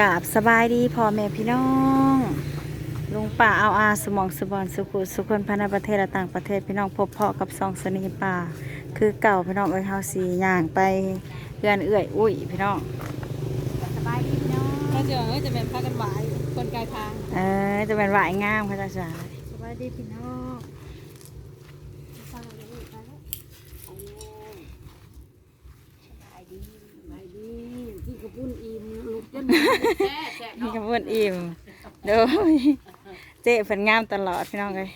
กราบสบายดีพ่อแม่พี่น้องลุงป่าเอาอาสมองสบอนสุขุสุคนภายในประเทศและต่างประเทศพี่น้องพบเพาะกับซองสนีป่า คือเก่าพี่น้องเอ้ยเฮาสีย่างไปเพื่อนเอื้อยอุ้ยพี่น้องสบายดีพี่น้องก็จะเอ้ยจะเป็นพากันหวายคนกลายทางเออจะเป็นหวายงามค่ะจ้าจ๋าสบายดีพี่น้องที่กระปุ้นอิ่มลุกจนแช่แช่ นี่กระบวนอิ่มโดยเจ๊เพิ่นงามตลอดพี่น้องเอ้ย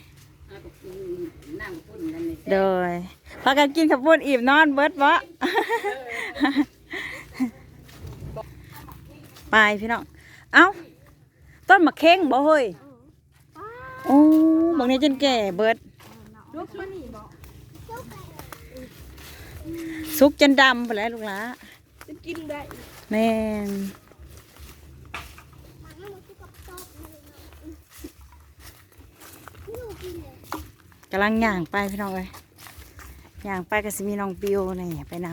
นั่งปุ้นนั่นนี่โดยพากันกินขับปุ้นอิ่มนอนเบิดวะไปพี่น้อง เอ้า ต้นมะเข่งบ่เฮ้ยโอ้บางนี้จนแก่เบิดลุกมานี่บอกสุกจนดำไปแล้วลูกหละจะกินได้แม่ กำลังย่างไปพี่น้องเลยย่างไปก็สิมีน้องปิวนี่ไปน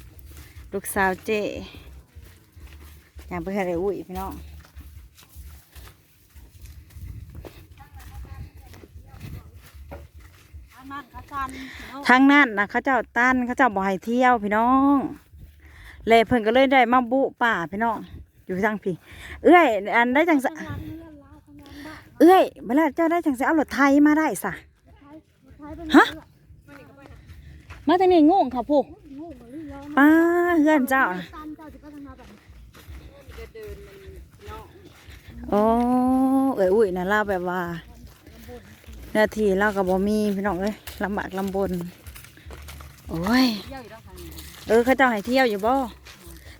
ำลูกสาวเจย่างไปให้ได้อุ้ยพี่น้องนั่นขาจันทั้งนั้นนะเขาเจ้าตั้นเขาเจ้าบ่ให้เที่ยวพี่น้องเลยเพิ่นก็เลยได้มาบุป่าพี่น้องอยู่ทางพี่ เอ้ยอันได้จังสะเอ้ยเวลาเจ้าได้จังสะเอารถไทยมาได้สะ ฮะ มาทางนี้งงค่ะผู้ป้าเพื่อนเจ้าน่ะโอ้เอ้ยอุ้ยนะเล่าแบบว่าหน้าที่เรากับบ่มีพี่น้องเอ้ยลำบากลำบน โอ้ยเที่ยวอยู่แล้วค่ะเออเขาเจ้าให้เที่ยวอยู่บ่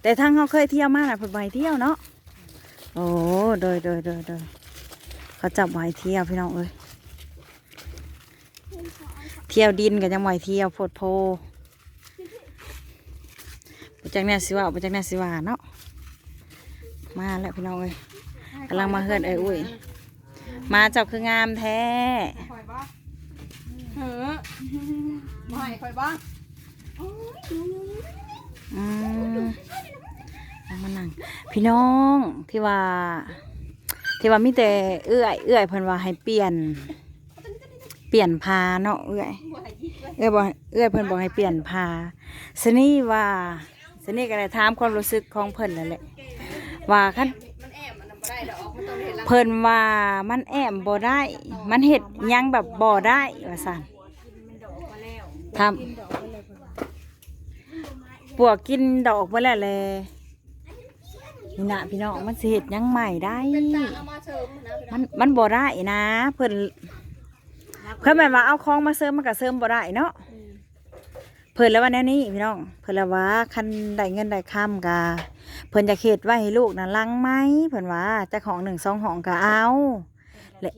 แต่ทางเขาเคยเที่ยวมาน่ะเพิ่นบ่ให้เที่ยวเนาะ โอ้โดยโดยโดยโดยเขาจับบ่ให้เที่ยวพี่น้องเอ้ย เที่ยวดินก็ยังบ่ให้เที่ยวโพดโพบ่จักแน่สิว่าบ่จักแน่สิว่าเนาะ มาแล้วพี่น้องเอ้ยกำลังมาเฮือนเอ้ยอุ้ย มาเจ้าคืองามแท้คอยบ้าเฮ้อไม่คอยบ้าอืมเอามานั่งพี่น้องที่ว่า ที่ว่ามีแต่เอื้อย เอื้อยเพิ่นว่าให้เปลี่ยน เปลี่ยนพาเนาะเอื้อยเอื้อยบอกเอื้อยเพิ่นบอกให้เปลี่ยนพาสนี่ว่าสนี่ก็ได้ถามความรู้สึกของเพิ่นนั่นแหละว่าคันมันแอบมันบ่ได้ดอกมันเพิ่นว่ามันแอมบ่ได้ มันเฮ็ดยังแบบบ่ได้ว่าซั่นมันดอกมาแล้วทำกินดอกมาแล้วเพิ่นว่าปวกกินดอกไปแล้วแหละนี่นะพี่น้องมันเฮ็ดยังใหม่ได้เอามาเสริมนะพี่น้องมันมันบ่ได้นะ เพิ่น เพิ่นแม่นว่าเอาของมาเสริมมันก็เสริมบ่ได้เนาะเพิ่นแล้วว่าแนวนี้พี่น้อง เพิ่นแล้วว่าคันได้เงินได้ค่ำก็เพิ่นจะเฮ็ดไว้ให้ลูกน่ะลังไหมเพิ่นว่าเจ้าของหนึ่งสองห้องก็เอาแต่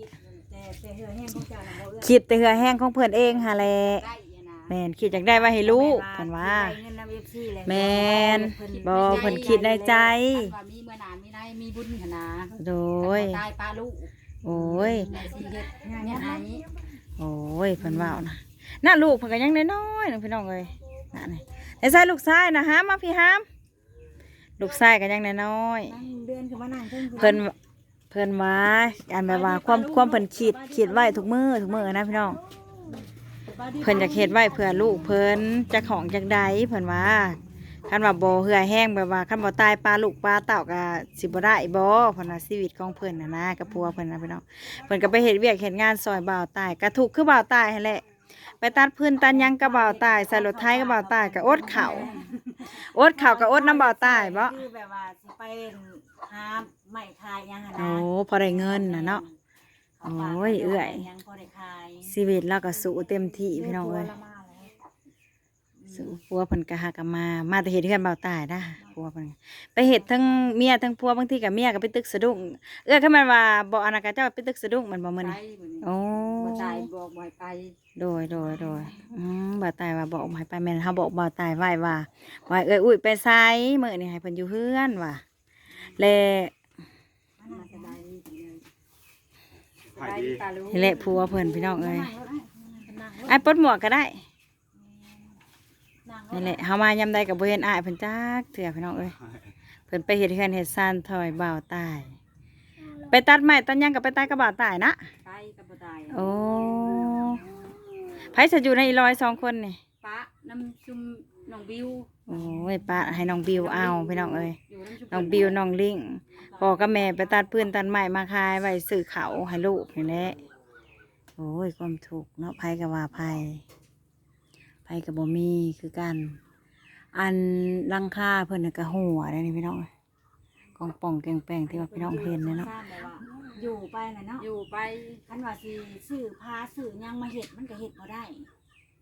แต่เหือแห้งของเจ้าน่ะบ่เอื้อคิดแต่เหือแห้งของเพิ่นเองหั่นแหละได้อีนะแม่นคิดอยากได้ไว้ให้ลูกเพิ่นว่า ได้เงินนำ FC เลยแม่นบ่เพิ่นคิดในใจ ว่ามีเมื่อนานมีในมีบุญหั่นนะโดย ตายปลาลูกโอ้ย ในสิเฮ็ดเนี่ยไหน โอ้ยเพิ่นว่านะน่าลูกเพิ่นก็ยังน้อยๆนึงพี่น้องเอ้ยน่ะนี่ไอ้ใส่ลูกชายนะฮะมาพี่ฮามลูกชายก็ยังน้อยนั่งเดือนคือมานั่งเพิ่นๆเพิ่นเพิ่นว่าอันแบบว่าความความเพิ่นคิดคิดไว้ทุกมื้อทุกมื้อนะพี่น้อง เพิ่นจะเฮ็ดไว้เพื่อลูกเพิ่นจะของจักใดเพิ่นว่า คันว่าบ่เหือแห้งแบบว่าคันบ่ตายปลาลูกปลาเต่าก็สิบ่ได้บ่เพิ่นว่าชีวิตของเพิ่นน่ะนะกับผัวเพิ่นนะพี่น้องเพิ่นก็ไปเฮ็ดเวียกเฮ็ดงานซอยบ่าวตายก็ทุกข์คือบ่าวตายหั่นแหละไปตัดพื้นตันหยังกระเบาตายใส่รถไทยกระเบาตายกับอดเข่าอดเข่ากับอดน้ำเบาตายบ่คือแบบว่าสิไปหาไม้คายยังหั่นโอ้นะพอได้เงินนะเนาะโอ้ยเอื้อยยังพอได้คายชีวิตเราก็สู้เต็มที่พี่น้องเอ้ย ละมาแล้วสู้ผัวเพิ่นก็หากนมา มาแต่เฮ็ดเฮือนเบาตายนะผัวเพิ่นไปเฮ็ดทั้งเมียทั้งผัวบางทีกับเมียก็ไปตึกสะดุ้งเอื้อคือมันว่าบ่อนนากาเจ้าไปตึกสะดุ้งมันบ่มื้อนี้ไปมื้อนี้โอ้บ่ตายบอกบ่ให้ไปโดยโดยโดยอืมบ่าวตายว่าบอกให้ไปแม่นเฮาบอกบ่าวตายไว้ว่าว่าเอ้ยอุ้ยไปไสมื้อนี้ให้เพิ่นอยู่เฮือนว่ะแล มาสบายดีสบายดีปลาลูก นี่แหละผัวเพิ่นพี่น้องเอ้ยไอ้ายปลดหมวกก็ได้ นี่แหละเฮามายามใดกับบ่เห็นอ้ายเพิ่นจักเถื่อพี่น้องเอ้ยเพิ่นพิ่นไปเฮ็ดเฮือนเฮ็ดซ่านถอยบ่าวตาย ไปตัดไม้ตัดหยังก็ไปตัดกับบ่าวตายนะตายกับบ่ตายโอ้ไผจะอยู่ในอีร้อยสองคนนี่ปะน้ำชุมน้องบิวโอ้ยป้าให้น้องบิวเอาพี่น้องเอ้ยอยู่น้ำชุมน้องบิวน้องลิงพ่อกับแม่ไปตัดปืนตัดไม้มาขายไว้ซื้อเขาวให้ลูกนี่แหละโอ้ยความถูกข์เนาะไผก็ว่าไผ ไผก็บ่มีคือกัน อันลังคาเพิ่นน่ะก็หัวได้นี่พี่น้องเอ้ยกองป่องแกงแป้งที่ว่าพี่น้องเห็นเนี่ยเนาะทราบแบบว่าอยู่ไปน่ะเนาะอยู่ไปคันว่าสิซื้อพาซื้อหยังมาเฮ็ดมันก็เฮ็ดบ่ได้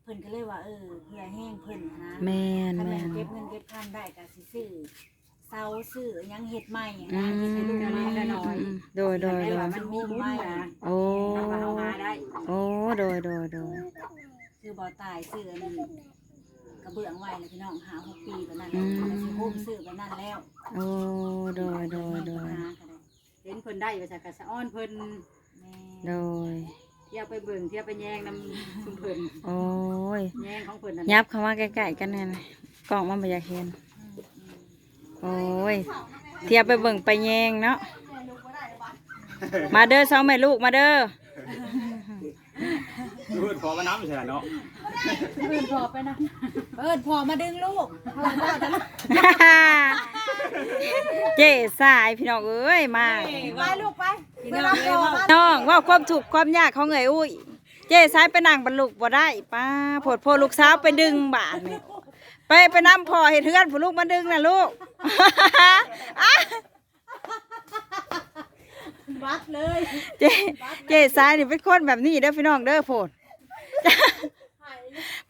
เพิ่นก็เลยว่าเออเพื่อแห้งเพิ่นนะแม่นคันแม่แม่นนเก็บเงินเก็บคันได้ก็สิซื้อเซาซื้อหยังเฮ็ดใหม่อะอืนะมเฮ็ดให้ลูกอืใหม่มละน้อยอืมโดยโดยแต่โดว่ายมันมีบุญนะโอ้ถ้าว่าเราหาได้ โอ้ โดยโดยโดย ซื้อบ่ตายซื้ออันนี้กระเบื้องไว้แล้วพี่น้องหา6ปีแบบนั้นแล้วก็สิโฮมซื้อแบบนั้นแล้วโอ้โดยโดยโดยหาก็ได้เห็นเพิ่นได้ว่าจะกระสะอ้อนเพิ่นแม่โดยเที่ยวไปเบิ่งเที่ยวไปแยงน้ำชุมเพิ่นโอ้ยแยงของเพิ่นนั่นยับเข้ามาใกล้ๆกันแน่นะกล่องมันไม่อยากเห็นโอ้ยเทียบไปเบิ่งไปแยงเนาะมาเด้อสองแม่ลูกมาเด้อ พูดพอมาน้ำใช่เนาะเอิ้นพอไปนะเอิ้นพอมาดึงลูกเฮาบ่จะเจ๊สายพี่น้องเอ้ยมาไปลูกไปพี่น้องเอ้ยว่าน้องว่าความถูกข์ความยากของเอ๋ยอุ้ยเจ๊สายไปนั่งบรรลุบ่ได้ป้าโผดโพลูกสาวไปดึงบาทนี่ไปไปนำพ่อเห็ดเทือนผู้ลูกมาดึงนะลูกวัดเลย เจ๊เจ๊สายนี่เป็นคนแบบนี้เด้อพี่น้องเด้อโพด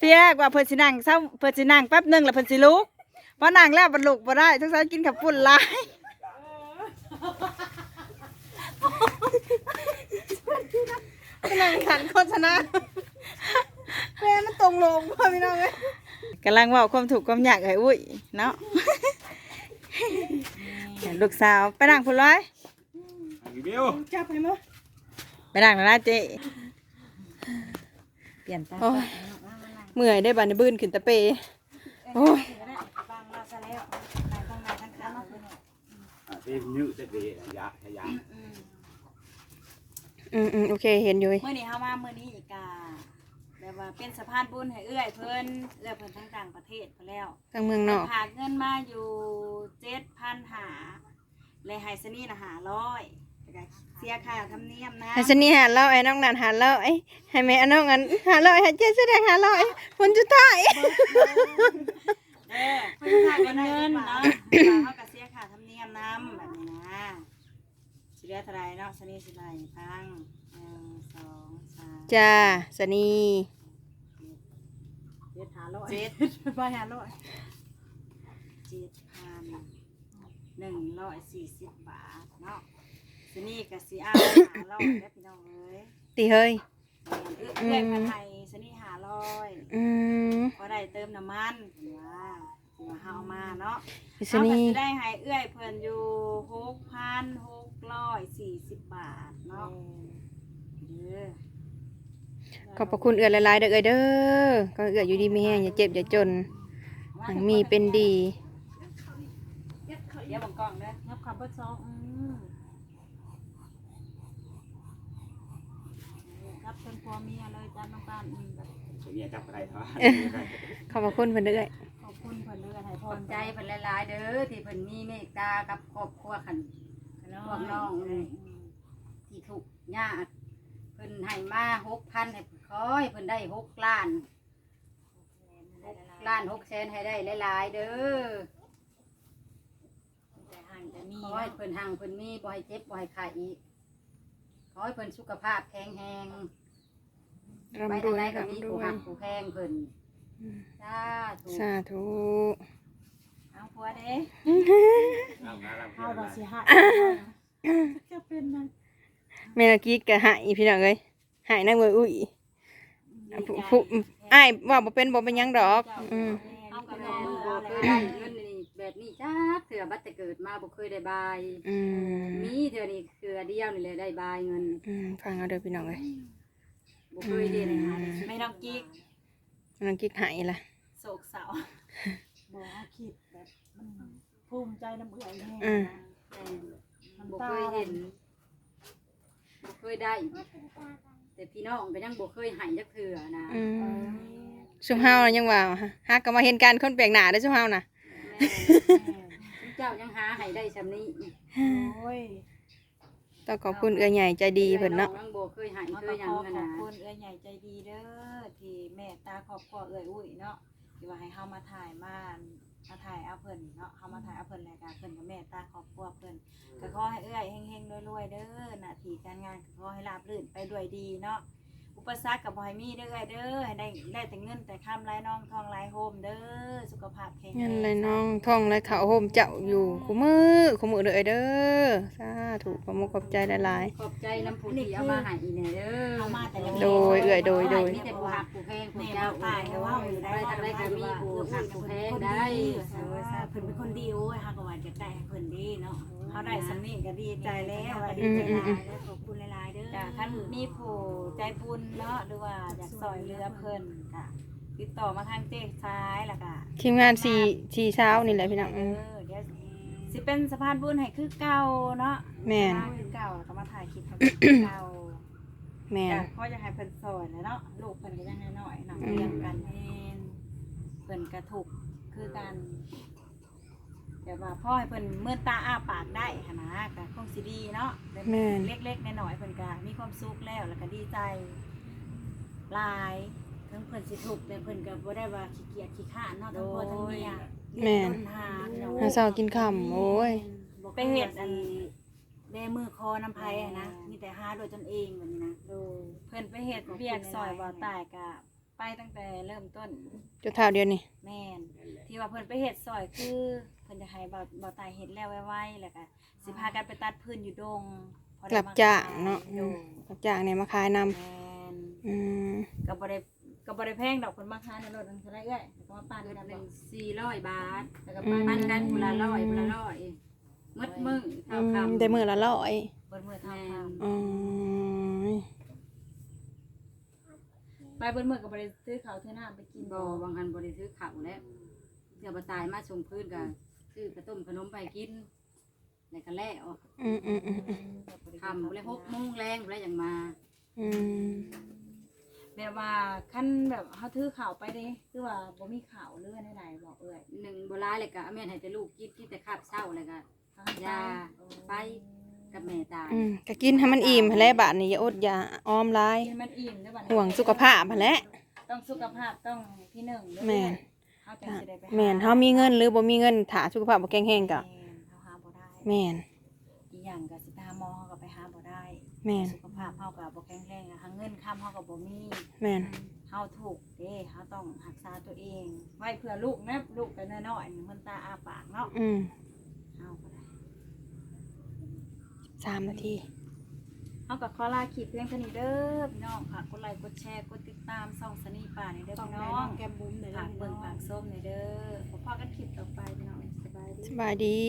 เพี่แรกว่าเพิ่นสินั่งเศร้าเพิ่นสินั่งแป๊บหนึงแล้วเพิ่นสิลุกพอนั่งแล้วบรรลุบ่ได้ทุกสายกินขับปุ่นหลายนั่งขันโฆษณาแม่มันตรงลงพ่อพี่น้องเอ้ยกำลังเว่าความถูกความอยากไอ้อุ้ยเนาะ ลูกสาวไปนั่งพุ่นร้อยเบี้ยวจับให้มั้ยไปนั่งแล้วนะเจ๊เปลี่ยนตาไป เมื่อยได้บัดนบื้นขึ้นตะเปโอ้ยบางมาซะแล้วนายข้างในทั้งคันเอาไปเนี่ยเต็มยืดเต็มเดียยาขยาอืมอืมโอเคเห็นอยู่เว้ยเมื่อนี้เฮามาเมื่อนี้อีกาแบบว่าเป็นสะพานบุญให้เอื้อยเพิ่นเอื้อยเพิ่นทั้งต่างประเทศไปแล้ว ทางเมืองนอกฝากเงินมาอยู่เจ็ดพันหาเลยไฮซนี่นะหาร้อย เสียค่าธรรมเนียมนะให้ฉันนี่หาเล่าไอ้น้องนันหาเล่าไอ้ให้แม่น้องอันหาเล่าให้เจ๊แสดงหาเล่าไอ้คนจุดท้ายเออเพิ่นฝากเงินเนาะเขาก็เสียค่าธรรมเนียมน้ำแบบนี้นะสิเหลือเท่าไหรเนาะสนี่สิไหรพังหนึ่งสองสามจ้าสนีเจ็ดหาร้อยเจ็ดไปหาร้อยเจ็ดพันหนึ่งร้อยสี่สิบบาทเนาะ สนี่กับสีอาหาร้อยแล้วพี่น้องเอ้ยตีเฮ้ยเอื้อยพันไทยสนี่หาร้อยอืมพอได้เติมน้ำมันเห็นว่าสิมาเฮามาเนาะสเฮาก็นีสิได้ให้เอื้อยเพิ่นอยู่หกพันหกร้อยสี่สิบบาทเนาะเด้อขอบพระคุณเอือหลายๆเด้อเอ้ยเด้อก็เอืออยู่ดีมีแห้งอย่าเจ็บอย่าจนหังมีเป็นดี เดี๋ยวบังกล้องเด้อนับขับเบอร์สองอืม รับเป็นพ่อเมียเลยจ้าน้องปานอืมแบบเนี่ยจับอะไรเนาะขอบพระคุณเพิ่นเด้อเอ้ยขอบคุณเพิ่นเลยให้พรใจเพิ่นหลายๆเด้อที่เพิ่นมีเมตตากับครอบครัวขัน พวกน้องเลยที่ถูกข์ยากเพิ่นให้มาหกพันให้คอยเพิ่นได้หกล้านหกล้านหกแสนให้ได้หลายๆเด้อแต่ห่างแต่มีขอให้เพิ่นหังเพิ่นมีบ่ให้เจ็บบ่ให้ขาดอีกขอให้เพิ่นสุขภาพแข็งแรงไป ร่ำรทางวไหนยก็มีร่ำรผู้วหัยกผู้แพงเพิ่นสาธุสาธุเอาผัวเด้น้ำน้ำเอาดอกสิฮะจะเป็นนะแม่นกี้ก็หายพี่น้องเอ้ยหายนางเว้ยอุ้ยผู้ผู้อ้ายว่าบ่เป็นบ่เป็นหยังดอก อืมเอากับแม่น้องบ่เอาเคแล้ยวได้เงินนี่แบบนี้จ้าเถื่อบัดแต่เกิดมาบ่เคยได้บายอืมมีเถื่อนี่เถื่อเดียวนี่แหละได้บายเงินอืมฟังเอาเด้อพี่น้องเอ้ย บ่เคยได้เลยหาได้ไม่ต้องกิ๊กน้องกิ๊กหายล่ะโศกเศร้าบ่คิดแบบพภูมิใจน้ำเอื่อยแน่อืมแต่บ่เคยเห็นบ่เคยได้ แต่พี่น้องก็ยังบ่เคยให้จักเทื่อนะอืมซุมเฮาน่ะยังว่าหากก็มาเห็นการคนแปลกหน้าเด้อซุมเฮาน่ะแม่เจ้ายังหาให้ได้ซำนี้โอ้ย ต้องขอบคุณเอื้อใหญ่ใจดีเพิ่นเนาะยังบ่เคยให้มาเคก็ยหยัขงอกันขอบนะคุณเอื้อยใหญ่ใจดีเด้อที่แม่ตาครอบครัวเอื้อยอุ้ยเนาะที่ว่าให้เฮามาถ่ายมามาถ่ายเอาเพิ่นเนาะเฮามาถ่ายเอาเพิ่นรายการเพิ่นกับแม่ตาครอบครัวเพิ่นก็ขอให้เอื้อยเฮงๆรวยๆเด้อหน้าที่การงานก็ขอให้ราบรื่นไปด้วยดีเนาะ อุปสรรคก็บ่ให้มีเด้อเอื้อยเด้อให้ได้ได้แต่เงินแต่คำไรน้องทองไรโฮมเด้อสุขภาพแข็งแรงั้นงเลยน้องท่องเลยเขาโฮมเจ้าอยู่คุมือคุมือเด้อเด้อสาธุขอมุกขอบใจหลาย ขอบใจน้ำผู้ที่เอามาให้อีแน่เด้อเอามาแต่ละ โดยเอื้อยโดยโดยมีแต่ผู้หักผู้แพงผู้แม่เจ้าเราตายแล้วว่าอยู่ได้ได้ทางได้ก็มีผู้หักผู้แพงได้เออซะเพิ่นเป็นคนดีโอ้ยเฮาก็ว่าจะได้ให้เพิ่นดีเนาะเฮาได้สำนี้ก็ดีใจแล้วว่าดีใจหลายแล้วขอบคุณหลายๆเด้อ จ้ะคันมีผู้ใจบุญเนาะหรือว่าอยากซอยเหลือเพิ่นก็ติดต่อมาทางเจ๊ซ้ายแล้วก็ๆทีมงานสี่สี่เช้านี่แหละพี่น้องเออืมอเดี๋ยวสิเป็นสะพานบุญให้คือเก่าเนาะแม่นสะพานคือเก่าแล้วก็มาถ่ายคลิปให้เป็นคือเก่า แม่นจ้ะเขาจะให้เพิ่นสอนแหละเนาะลูกเพิ่นก็ยังน้อยๆเนาะเรียนกันแม่นเพิ่นกระถูกคือกันแต่ว่าพ่อให้เพิ่นเมื่อตาอ้าปากได้หั้นนะก็คงสิดีเนาะแม่น เล็กๆน้อยๆเพิ่นก็มีความสุขแล้วแล้วก็ดีใจ หลายถึงเพิ่นสิถูกข์แต่เพิ่นก็บ่ได้ว่าขี้เกียจขี้ข้านเนาะทั้งพ่อทั้งเมียแม่นเลี้ยงต้นหาเนาะหาเช้ากินค่ำโอ้ยไปเฮ็ดอันแดมือคอน้ำไผอะนะมีแต่หาโดยตนเองแบบนี้นะโดยเพื่อนไปเฮ็ดเบียกซอยบ่อตายกะไปตั้งแต่เริ่มต้นจนเท่าเดียวนี่แม่นที่ว่าเพิ่นไปเฮ็ดซอยคือเพิ่นจะให้บ่อบ่อตายเฮ็ดแล้วไวๆแล้วก็สิพากันไปตัดพื้นอยู่ดงพอได้รับมจ้างเนาะขอืยมรับจ้างเนี่ยมาขายนำ แม่น อืมก็บ่ได้ก็บ่ได้แพงดอกเพิ่นมาขายในรถนั่นเท่าไหร่เอ้ยแล้วก็มาปั่นเดือนกันหบ่นึ่งสี่ร้อยบาทแล้วก็อืปั่นมันกันคนละร้อยคนละร้อยมัดมืออืเท่ามคำได้มื้อละร้อยเบิดมื้อเท่าแม่คำนอืมไปเบิดมื้อก็บ่ได้ซื้อข้าวซื้อน้ำไปกินบ่บางคันบ่ได้ซื้อข้าวแล้วเดี๋ยวบ่ตายมาส่งพื้นก็ซื้อกระต้มขนมไปกินแล้วก็แล้วอืมอืมอืมอืมทำบ่ได้หกโมงแรงบ่ได้หยังมา อืม แบบว่าคันแบบเฮาถือข้าวไปเด้คือว่าบ่มีข้าวเรือใดๆบอกเอ้ยหนึ่งบ่หลายเลยก็เอาแม่นให้แต่ลูกกินกินแต่คาบเช้าแล้วก็ยาไปกับแม่ตายอืมก็กินให้มันอิ่มหั้นแหละบาดนี้อย่าอดอย่าออมหลายกินมันอิ่มด้วยบัดนี้ห่วงสุขภาพหั้นแหละ ต้องสุขภาพต้องที่หนึ่งเด้อแม่นเฮาจังสิได้ไปหแม่นเฮามีเงินหรือบ่มีเงินถ้าสุขภาพบ่แข็งแรงก็แม่นเฮาหาบ่ได้แม่นอีกอย่างก็สิ แม่นสุขภาพเฮาก็บ่แข็งแรงอะหาเงินค้ำเฮาก็บ่มีแม่นเฮาถูกข์เด้เฮาต้องรักษาตัวเอง ไว้เพื่อลูกนะลูกก็น้อยๆนี่มันตาอ้าปากเนาะอืมเฮาก็ได้สามนาทีเฮาก็ขอลาคลิปเพียงเท่านี้เด้อพี่น้องฝากกดไลค์กดแชร์กดติดตามส่องสนีป่านี่เด้อพี่น้องแก้มบุ้มเด้อฝากเบิ่งฝากส้มนี่เด้อพบกันคลิปต่อไปพี่น้องสบายดีสบายดี